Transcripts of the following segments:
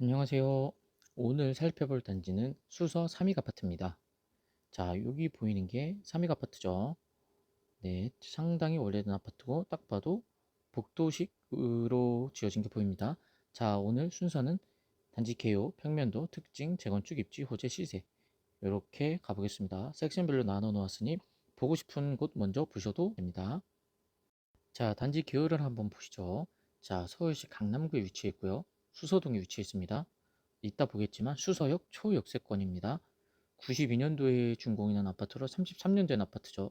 안녕하세요. 오늘 살펴볼 단지는 수서 삼익 아파트입니다. 자, 여기 보이는 게 삼익 아파트죠. 네, 상당히 오래된 아파트고 딱 봐도 복도식으로 지어진 게 보입니다. 자, 오늘 순서는 단지 개요, 평면도, 특징, 재건축, 입지, 호재, 시세 이렇게 가보겠습니다. 섹션별로 나눠 놓았으니 보고 싶은 곳 먼저 보셔도 됩니다. 자, 단지 개요를 한번 보시죠. 자, 서울시 강남구에 위치해 있고요. 수서동에 위치해 있습니다. 이따 보겠지만 수서역 초역세권입니다. 92년도에 준공이난 아파트로 33년 된 아파트죠.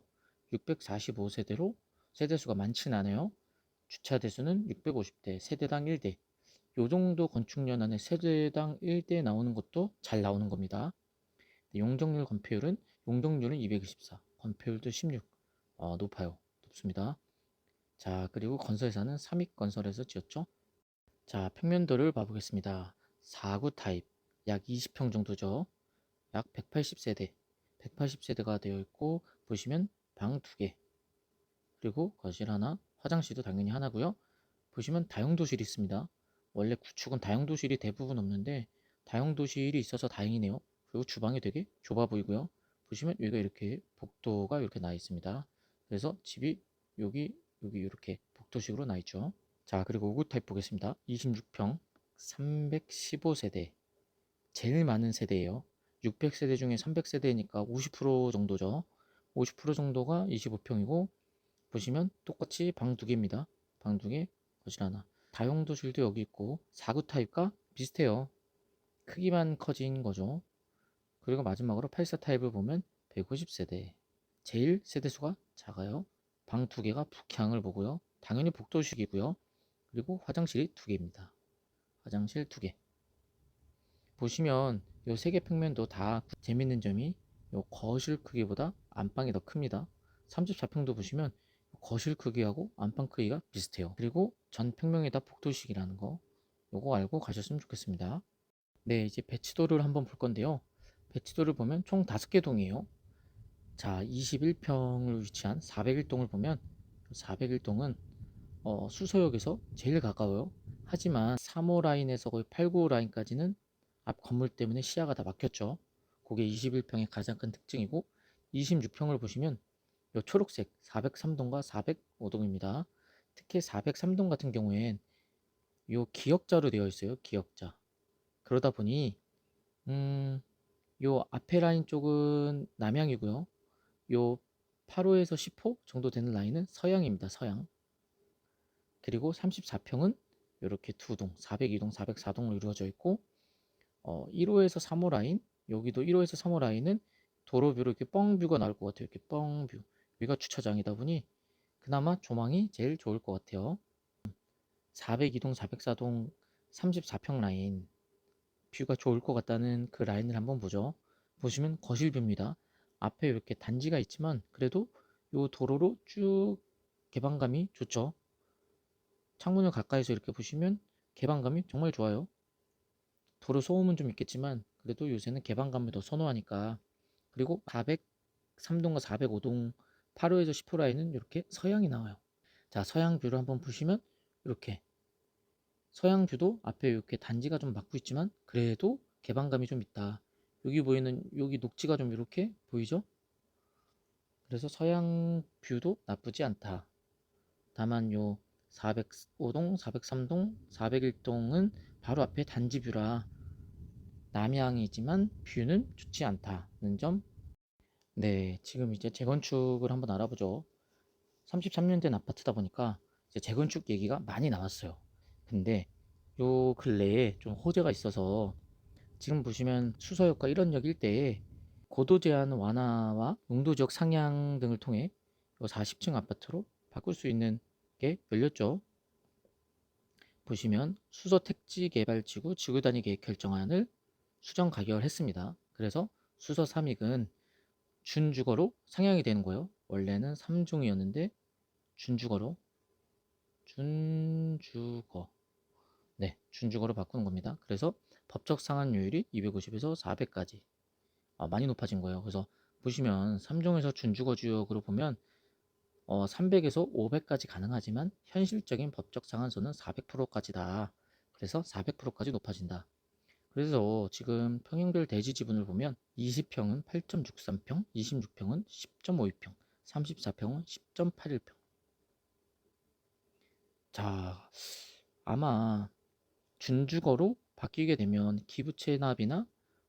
645세대로 세대수가 많진 않아요. 주차 대수는 650대, 세대당 1대. 요 정도 건축년 안에 세대당 1대 나오는 것도 잘 나오는 겁니다. 네, 용적률 건폐율은 용적률은 224, 건폐율도 16. 어, 높아요. 높습니다. 자, 그리고 건설사는 삼익건설에서 지었죠. 자, 평면도를 봐보겠습니다. 4구 타입, 약 20평 정도죠. 약 180세대, 180세대가 되어 있고, 보시면 방 2개, 그리고 거실 하나, 화장실도 당연히 하나고요. 보시면 다용도실이 있습니다. 원래 구축은 다용도실이 대부분 없는데, 다용도실이 있어서 다행이네요. 그리고 주방이 되게 좁아 보이고요. 보시면 여기가 이렇게 복도가 이렇게 나 있습니다. 그래서 집이 여기, 여기 이렇게 복도식으로 나 있죠. 자, 그리고 5구 타입 보겠습니다. 26평, 315세대. 제일 많은 세대예요. 600세대 중에 300세대니까 50% 정도죠. 50% 정도가 25평이고 보시면 똑같이 방 두 개입니다. 방 두 개, 거실 하나. 다용도실도 여기 있고 4구 타입과 비슷해요. 크기만 커진 거죠. 그리고 마지막으로 84 타입을 보면 150세대. 제일 세대수가 작아요. 방 두 개가 북향을 보고요. 당연히 복도식이고요. 그리고 화장실이 두 개입니다. 화장실 두 개. 보시면 요세개 평면도 다 재밌는 점이 요 거실 크기보다 안방이 더 큽니다. 34평도 보시면 거실 크기하고 안방 크기가 비슷해요. 그리고 전 평면이 다 복도식이라는 거 요거 알고 가셨으면 좋겠습니다. 네, 이제 배치도를 한번 볼 건데요. 배치도를 보면 총 5개 동이에요. 자, 21평을 위치한 401동을 보면 401동은 어, 수서역에서 제일 가까워요. 하지만 3호 라인에서 거의 8, 9호 라인까지는 앞 건물 때문에 시야가 다 막혔죠. 그게 21평의 가장 큰 특징이고 26평을 보시면 요 초록색 403동과 405동입니다. 특히 403동 같은 경우엔 요 기역자로 되어 있어요. 기역자. 그러다 보니 음, 요 앞에 라인 쪽은 남향이고요. 요 8호에서 10호 정도 되는 라인은 서양입니다. 서양. 그리고 34평은 이렇게 두 동, 402동, 404동으로 이루어져 있고 어, 1호에서 3호 라인, 여기도 1호에서 3호 라인은 도로뷰로 이렇게 뻥뷰가 나올 것 같아요. 이렇게 뻥뷰. 여기가 주차장이다 보니 그나마 조망이 제일 좋을 것 같아요. 402동, 404동, 34평 라인 뷰가 좋을 것 같다는 그 라인을 한번 보죠. 보시면 거실뷰입니다. 앞에 이렇게 단지가 있지만 그래도 이 도로로 쭉 개방감이 좋죠. 창문을 가까이서 이렇게 보시면 개방감이 정말 좋아요. 도로 소음은 좀 있겠지만 그래도 요새는 개방감을 더 선호하니까 그리고 403동과 405동 8호에서 10호 라인은 이렇게 서양이 나와요. 자 서양 뷰를 한번 보시면 이렇게 서양 뷰도 앞에 이렇게 단지가 좀 막고 있지만 그래도 개방감이 좀 있다. 여기 보이는 여기 녹지가 좀 이렇게 보이죠? 그래서 서양 뷰도 나쁘지 않다. 다만 요 405동, 403동, 401동은 바로 앞에 단지 뷰라 남향이지만 뷰는 좋지 않다는 점. 네, 지금 이제 재건축을 한번 알아보죠. 33년 된 아파트다 보니까 이제 재건축 얘기가 많이 나왔어요. 근데 요 근래에 좀 호재가 있어서 지금 보시면 수서역과 일원역 일대에 고도 제한 완화와 지역 상향 등을 통해 요 40층 아파트로 바꿀 수 있는 게 열렸죠. 보시면 수서 택지 개발 지구 지구 단위 계획 결정안을 수정 가결 했습니다. 그래서 수서 3익은 준주거로 상향이 되는 거예요. 원래는 3중이었는데 준주거로 준주거 네 준주거로 바꾸는 겁니다. 그래서 법적 상한율이 250에서 400까지 아, 많이 높아진 거예요. 그래서 보시면 3중에서 준주거 지역으로 보면 어, 300에서 500까지 가능하지만 현실적인 법적 상한선은 400%까지다. 그래서 400%까지 높아진다. 그래서 지금 평형별 대지 지분을 보면 20평은 8.63평, 26평은 10.52평, 34평은 10.81평. 자, 아마 준주거로 바뀌게 되면 기부채 납이나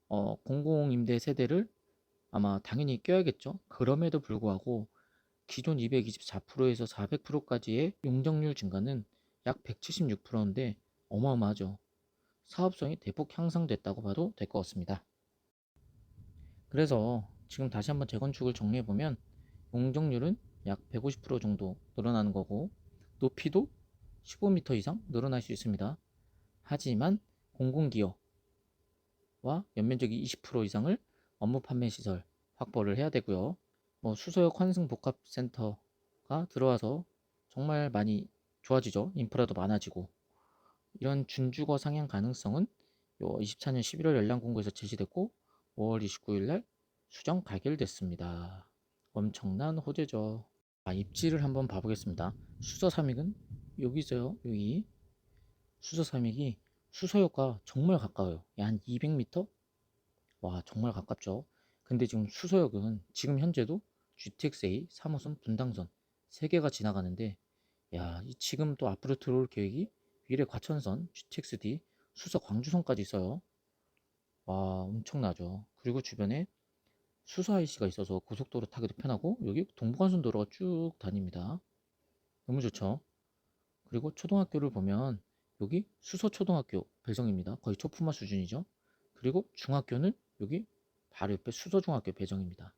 어, 공공임대 세대를 아마 당연히 껴야겠죠. 그럼에도 불구하고 기존 224%에서 400%까지의 용적률 증가는 약 176%인데 어마어마하죠. 사업성이 대폭 향상됐다고 봐도 될 것 같습니다. 그래서 지금 다시 한번 재건축을 정리해보면 용적률은 약 150% 정도 늘어나는 거고 높이도 15m 이상 늘어날 수 있습니다. 하지만 공공기업와 연면적이 20% 이상을 업무 판매 시설 확보를 해야 되고요. 뭐 수소역 환승 복합센터가 들어와서 정말 많이 좋아지죠. 인프라도 많아지고 이런 준주거 상향 가능성은 요 24년 11월 연락 공고에서 제시됐고 5월 29일 날 수정 가결됐습니다. 엄청난 호재죠. 아, 입지를 한번 봐보겠습니다. 수서 삼익은 여기 있어요. 여기 수서 삼익이 수서역과 정말 가까워요. 한 200m? 와 정말 가깝죠. 근데 지금 수서역은 지금 현재도 GTX-A 3호선 분당선 3개가 지나가는데 야, 이 지금 또 앞으로 들어올 계획이 미래 과천선 GTX-D 수서 광주선까지 있어요. 와, 엄청나죠. 그리고 주변에 수서 IC가 있어서 고속도로 타기도 편하고 여기 동부간선 도로가 쭉 다닙니다. 너무 좋죠. 그리고 초등학교를 보면 여기 수서 초등학교 배정입니다. 거의 초품화 수준이죠. 그리고 중학교는 여기 바로 옆에 수서 중학교 배정입니다.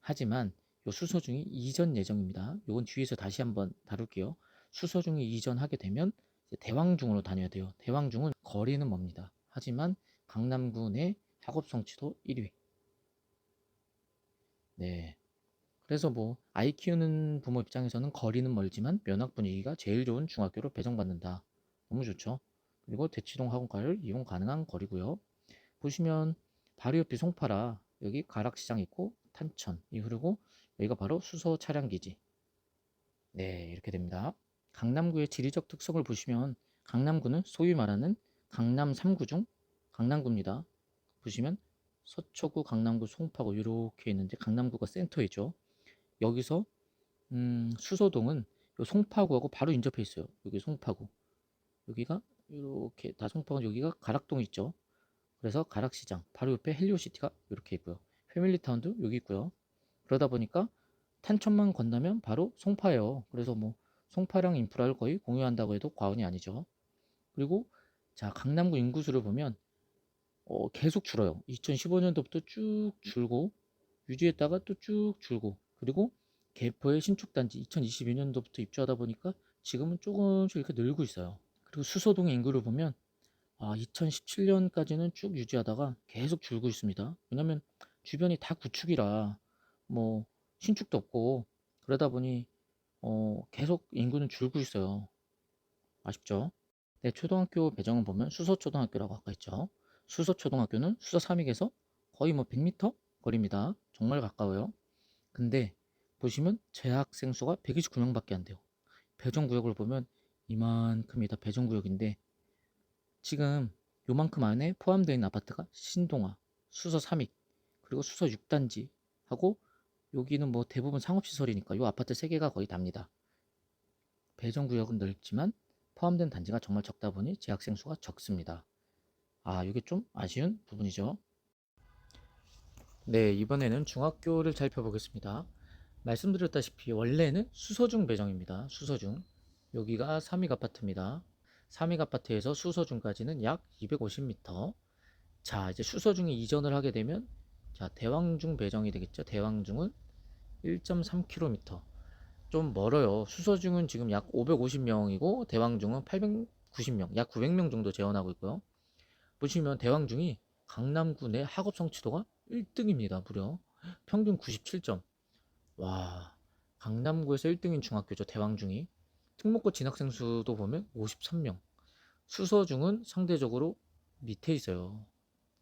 하지만 요 수서중이 이전 예정입니다. 요건 뒤에서 다시 한번 다룰게요. 수서중이 이전하게 되면 대왕중으로 다녀야 돼요. 대왕중은 거리는 멉니다. 하지만 강남구 내 학업 성취도 1위. 네. 그래서 뭐 아이 키우는 부모 입장에서는 거리는 멀지만 면학 분위기가 제일 좋은 중학교로 배정받는다. 너무 좋죠. 그리고 대치동 학원가를 이용 가능한 거리고요. 보시면 바로 옆이 송파라 여기 가락시장 있고 탄천이 흐르고 여기가 바로 수소 차량 기지. 네, 이렇게 됩니다. 강남구의 지리적 특성을 보시면 강남구는 소위 말하는 강남 3구 중 강남구입니다. 보시면 서초구, 강남구, 송파구 이렇게 있는데 강남구가 센터이죠. 여기서 음, 수서동은 요 송파구하고 바로 인접해 있어요. 여기 송파구. 여기가 이렇게 다 송파구 여기가 가락동 있죠. 그래서 가락시장 바로 옆에 헬리오시티가 이렇게 있고요. 패밀리타운도 여기 있고요. 그러다 보니까 탄천만 건너면 바로 송파예요. 그래서 뭐 송파랑 인프라를 거의 공유한다고 해도 과언이 아니죠. 그리고 자 강남구 인구수를 보면 어, 계속 줄어요. 2015년도부터 쭉 줄고 유지했다가 또 쭉 줄고 그리고 개포의 신축 단지 2022년도부터 입주하다 보니까 지금은 조금씩 이렇게 늘고 있어요. 그리고 수서동 인구를 보면 아, 2017년까지는 쭉 유지하다가 계속 줄고 있습니다. 왜냐면 주변이 다 구축이라 뭐 신축도 없고 그러다 보니 어, 계속 인구는 줄고 있어요. 아쉽죠? 네, 초등학교 배정을 보면 수서초등학교라고 아까 했죠. 수서초등학교는 수서 삼익에서 거의 뭐 100m 거리입니다. 정말 가까워요. 근데 보시면 재학생 수가 129명밖에 안 돼요. 배정 구역을 보면 이만큼이 다 배정 구역인데 지금 요만큼 안에 포함되어 있는 아파트가 신동아, 수서 삼익, 그리고 수서 6단지 하고 여기는 뭐 대부분 상업시설이니까 요 아파트 3개가 거의 답니다. 배정구역은 넓지만 포함된 단지가 정말 적다 보니 재학생 수가 적습니다. 아, 이게 좀 아쉬운 부분이죠. 네, 이번에는 중학교를 살펴보겠습니다. 말씀드렸다시피 원래는 수서중 배정입니다. 수서중. 여기가 삼익 아파트입니다. 삼익 아파트에서 수서중까지는 약 250m. 자, 이제 수서중이 이전을 하게 되면 자, 대왕중 배정이 되겠죠. 대왕중은 1.3km. 좀 멀어요. 수서중은 지금 약 550명이고 대왕중은 890명, 약 900명 정도 재원하고 있고요. 보시면 대왕중이 강남구 내 학업 성취도가 1등입니다. 무려 평균 97점. 와, 강남구에서 1등인 중학교죠. 대왕중이. 특목고 진학생 수도 보면 53명. 수서중은 상대적으로 밑에 있어요.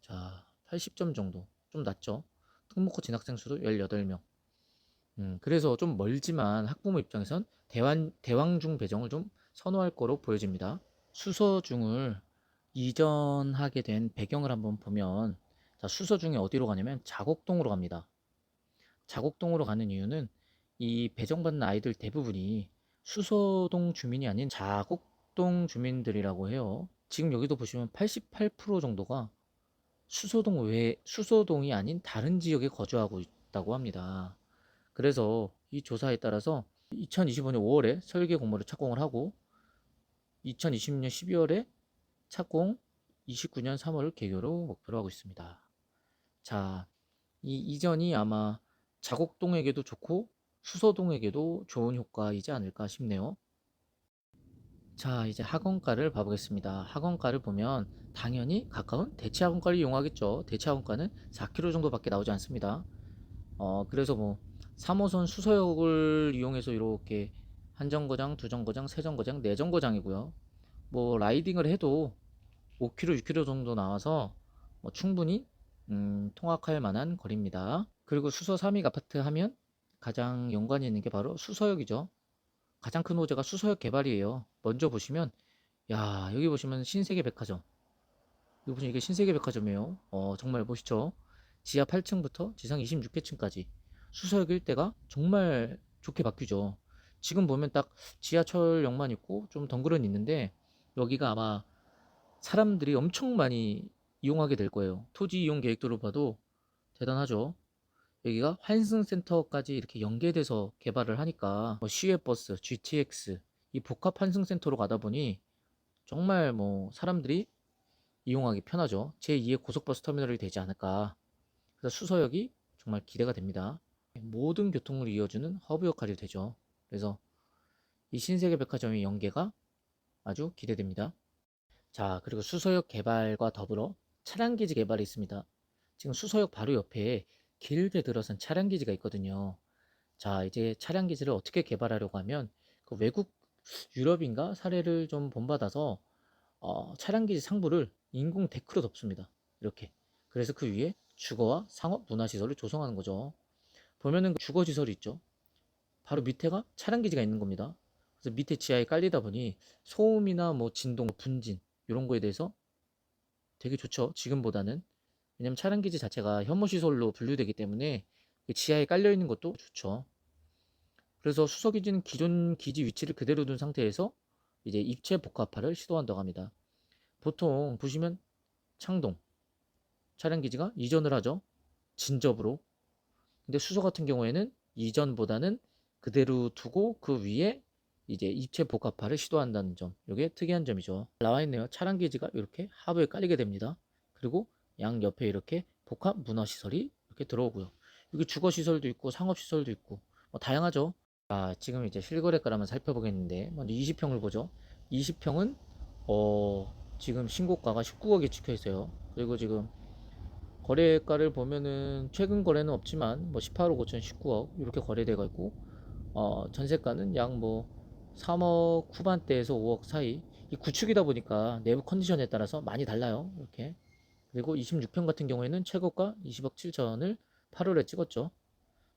자, 80점 정도. 좀 낮죠. 특목고 진학생 수도 18명. 음, 그래서 좀 멀지만 학부모 입장에선 대왕, 대왕중 배정을 좀 선호할 거로 보여집니다. 수서중을 이전하게 된 배경을 한번 보면 자, 수서 중에 어디로 가냐면 자곡동으로 갑니다. 자곡동으로 가는 이유는 이 배정받는 아이들 대부분이 수서동 주민이 아닌 자곡동 주민들이라고 해요. 지금 여기도 보시면 88% 정도가 수서동 외 수서동이 아닌 다른 지역에 거주하고 있다고 합니다. 그래서 이 조사에 따라서 2025년 5월에 설계 공모를 착공을 하고 2026년 12월에 착공 29년 3월 개교로 목표로 하고 있습니다. 자, 이 이전이 아마 자곡동에게도 좋고 수서동에게도 좋은 효과이지 않을까 싶네요. 자, 이제 학원가를 봐보겠습니다. 학원가를 보면 당연히 가까운 대치학원가를 이용하겠죠. 대치학원가는 4km 정도밖에 나오지 않습니다. 어, 그래서 뭐 3호선 수서역을 이용해서 이렇게 한 정거장, 두 정거장, 세 정거장, 네 정거장이고요. 뭐 라이딩을 해도 5km, 6km 정도 나와서 뭐 충분히 음, 통학할 만한 거리입니다. 그리고 수서 3익 아파트 하면 가장 연관이 있는 게 바로 수서역이죠. 가장 큰 호재가 수서역 개발이에요. 먼저 보시면 야 여기 보시면 신세계 백화점 여기 보시면 이게 신세계 백화점이에요. 어 정말 보시죠. 지하 8층부터 지상 26회층까지 수서역 일대가 정말 좋게 바뀌죠. 지금 보면 딱 지하철역만 있고 좀 덩그러니 있는데 여기가 아마 사람들이 엄청 많이 이용하게 될 거예요. 토지 이용 계획도로 봐도 대단하죠. 여기가 환승센터까지 이렇게 연계돼서 개발을 하니까 뭐 시외버스, GTX 이 복합 환승센터로 가다 보니 정말 뭐 사람들이 이용하기 편하죠. 제2의 고속버스 터미널이 되지 않을까. 그래서 수서역이 정말 기대가 됩니다. 모든 교통을 이어주는 허브 역할이 되죠. 그래서 이 신세계 백화점의 연계가 아주 기대됩니다. 자, 그리고 수서역 개발과 더불어 차량기지 개발이 있습니다. 지금 수서역 바로 옆에 길게 들어선 차량 기지가 있거든요. 자, 이제 차량 기지를 어떻게 개발하려고 하면 그 외국 유럽인가 사례를 좀 본받아서 어, 차량 기지 상부를 인공 데크로 덮습니다. 이렇게. 그래서 그 위에 주거와 상업 문화 시설을 조성하는 거죠. 보면은 그 주거 시설이 있죠. 바로 밑에가 차량 기지가 있는 겁니다. 그래서 밑에 지하에 깔리다 보니 소음이나 뭐 진동, 분진 이런 거에 대해서 되게 좋죠. 지금보다는. 왜냐면 차량 기지 자체가 혐오 시설로 분류되기 때문에 그 지하에 깔려 있는 것도 좋죠. 그래서 수소 기지는 기존 기지 위치를 그대로 둔 상태에서 이제 입체 복합화를 시도한다고 합니다. 보통 보시면 창동 차량 기지가 이전을 하죠. 진접으로. 근데 수소 같은 경우에는 이전보다는 그대로 두고 그 위에 이제 입체 복합화를 시도한다는 점. 이게 특이한 점이죠. 나와 있네요. 차량 기지가 이렇게 하부에 깔리게 됩니다. 그리고 양 옆에 이렇게 복합 문화 시설이 이렇게 들어오고요. 여기 주거 시설도 있고 상업 시설도 있고 뭐 다양하죠. 아, 지금 이제 실거래가를 한번 살펴보겠는데 먼저 20평을 보죠. 20평은 어, 지금 신고가가 19억에 찍혀 있어요. 그리고 지금 거래가를 보면은 최근 거래는 없지만 뭐 18억 5천 19억 이렇게 거래되고 있고 어, 전세가는 약 뭐 3억 후반대에서 5억 사이 이 구축이다 보니까 내부 컨디션에 따라서 많이 달라요. 이렇게 그리고 26평 같은 경우에는 최고가 20억 7천을 8월에 찍었죠.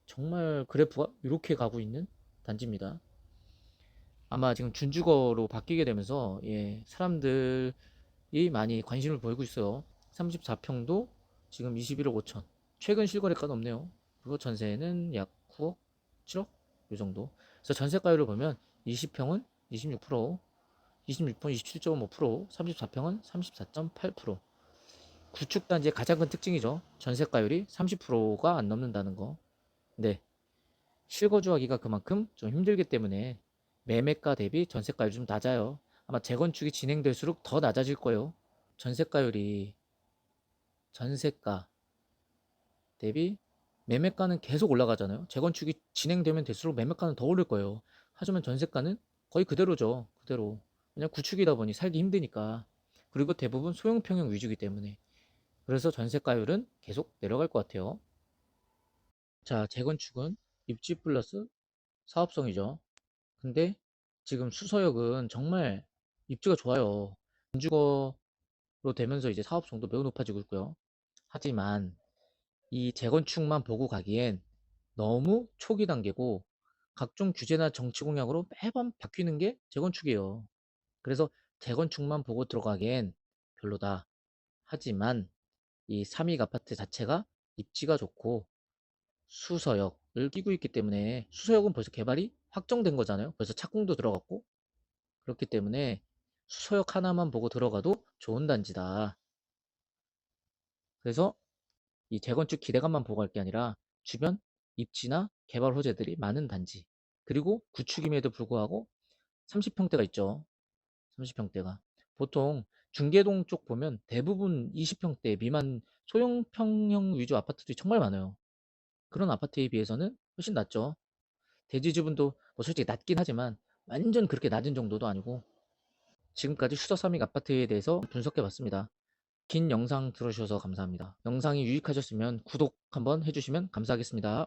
정말 그래프가 이렇게 가고 있는 단지입니다. 아마 지금 준주거로 바뀌게 되면서 예, 사람들이 많이 관심을 보이고 있어요. 34평도 지금 21억 5천. 최근 실거래가는 없네요. 그리고 전세는 약 9억, 7억 이 정도. 그래서 전세가율을 보면 20평은 26%, 26평 27.5%, 34평은 34.8%. 구축단지의 가장 큰 특징이죠. 전세가율이 30%가 안 넘는다는 거. 네. 실거주하기가 그만큼 좀 힘들기 때문에 매매가 대비 전세가율이 좀 낮아요. 아마 재건축이 진행될수록 더 낮아질 거예요. 전세가율이 전세가 대비 매매가는 계속 올라가잖아요. 재건축이 진행되면 될수록 매매가는 더 오를 거예요. 하지만 전세가는 거의 그대로죠. 그대로. 그냥 구축이다 보니 살기 힘드니까. 그리고 대부분 소형 평형 위주이기 때문에. 그래서 전세가율은 계속 내려갈 것 같아요. 자, 재건축은 입지 플러스 사업성이죠. 근데 지금 수서역은 정말 입지가 좋아요. 건주거로 되면서 이제 사업성도 매우 높아지고 있고요. 하지만 이 재건축만 보고 가기엔 너무 초기 단계고 각종 규제나 정치 공약으로 매번 바뀌는 게 재건축이에요. 그래서 재건축만 보고 들어가기엔 별로다. 하지만 이 삼익 아파트 자체가 입지가 좋고 수서역을 끼고 있기 때문에 수서역은 벌써 개발이 확정된 거잖아요. 벌써 착공도 들어갔고 그렇기 때문에 수서역 하나만 보고 들어가도 좋은 단지다. 그래서 이 재건축 기대감만 보고 갈게 아니라 주변 입지나 개발 호재들이 많은 단지 그리고 구축임에도 불구하고 30평대가 있죠. 30평대가 보통 중계동 쪽 보면 대부분 20평대 미만 소형 평형 위주 아파트들이 정말 많아요. 그런 아파트에 비해서는 훨씬 낫죠. 대지 지분도 뭐 솔직히 낮긴 하지만 완전 그렇게 낮은 정도도 아니고 지금까지 수서삼익 아파트에 대해서 분석해 봤습니다. 긴 영상 들어주셔서 감사합니다. 영상이 유익하셨으면 구독 한번 해주시면 감사하겠습니다.